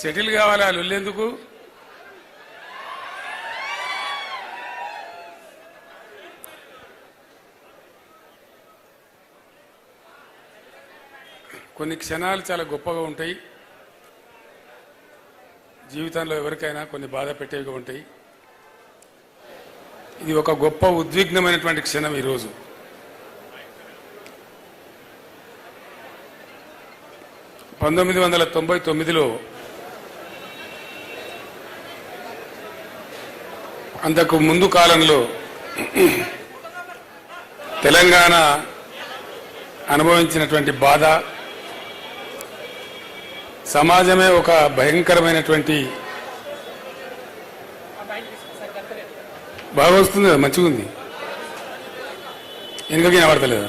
Settle కావాలి వాళ్ళు వెళ్ళేందుకు కొన్ని క్షణాలు చాలా గొప్పగా ఉంటాయి. జీవితంలో ఎవరికైనా కొన్ని బాధ పెట్టేవిగా ఉంటాయి. ఇది ఒక గొప్ప ఉద్విగ్నమైనటువంటి క్షణం ఈరోజు. పంతొమ్మిది వందల తొంభై తొమ్మిదిలో అంతకు ముందు కాలంలో తెలంగాణ అనుభవించినటువంటి బాధ సమాజమే ఒక భయంకరమైనటువంటి బాగా వస్తుంది కదా మంచిగా ఉంది ఎందుకని వినబడతలేదా.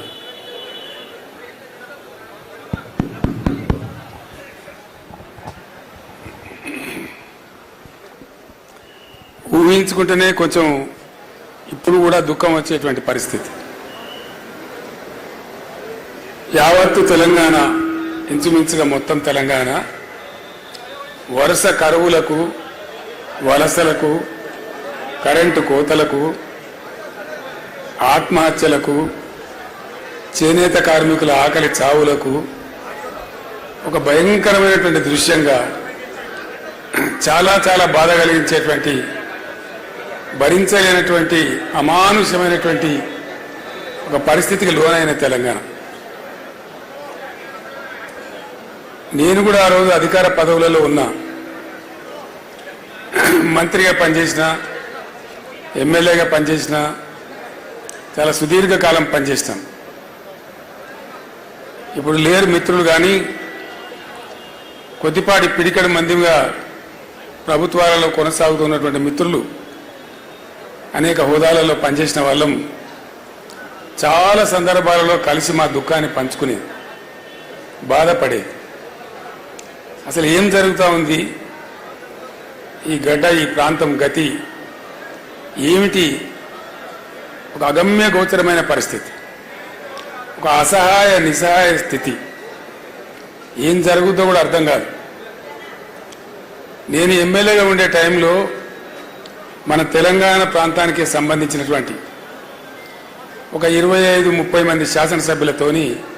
ఊహించుకుంటేనే కొంచెం ఇప్పుడు కూడా దుఃఖం వచ్చేటువంటి పరిస్థితి. యావత్తు తెలంగాణ ఇంచుమించుగా మొత్తం తెలంగాణ వరుస కరువులకు వలసలకు కరెంటు కోతలకు ఆత్మహత్యలకు చేనేత కార్మికుల ఆకలి చావులకు ఒక భయంకరమైనటువంటి దృశ్యంగా చాలా చాలా బాధ కలిగించేటువంటి భరించలేనటువంటి అమానుషమైనటువంటి ఒక పరిస్థితికి లోనైన తెలంగాణ. నేను కూడా ఆ రోజు అధికార పదవులలో ఉన్నా. మంత్రిగా పనిచేసిన ఎమ్మెల్యేగా పనిచేసిన చాలా సుదీర్ఘకాలం పనిచేస్తాం. ఇప్పుడు లేరు మిత్రులు కానీ కొద్దిపాటి పిడికడి మందిగా ప్రభుత్వాలలో కొనసాగుతున్నటువంటి మిత్రులు అనేక హోదాలలో పనిచేసిన వాళ్ళం చాలా సందర్భాలలో కలిసి మా దుఃఖాన్ని పంచుకుని బాధపడేది అసలు ఏం జరుగుతూ ఉంది? ఈ గడ్డ ఈ ప్రాంతం గతి ఏమిటి? ఒక అగమ్య గోచరమైన పరిస్థితి. ఒక అసహాయ నిస్సహాయ స్థితి. ఏం జరుగుతుందో కూడా అర్థం కాదు. నేను ఎమ్మెల్యేగా ఉండే టైంలో మన తెలంగాణ ప్రాంతానికి సంబంధించినటువంటి ఒక ఇరవై ఐదు ముప్పై మంది శాసనసభ్యులతోని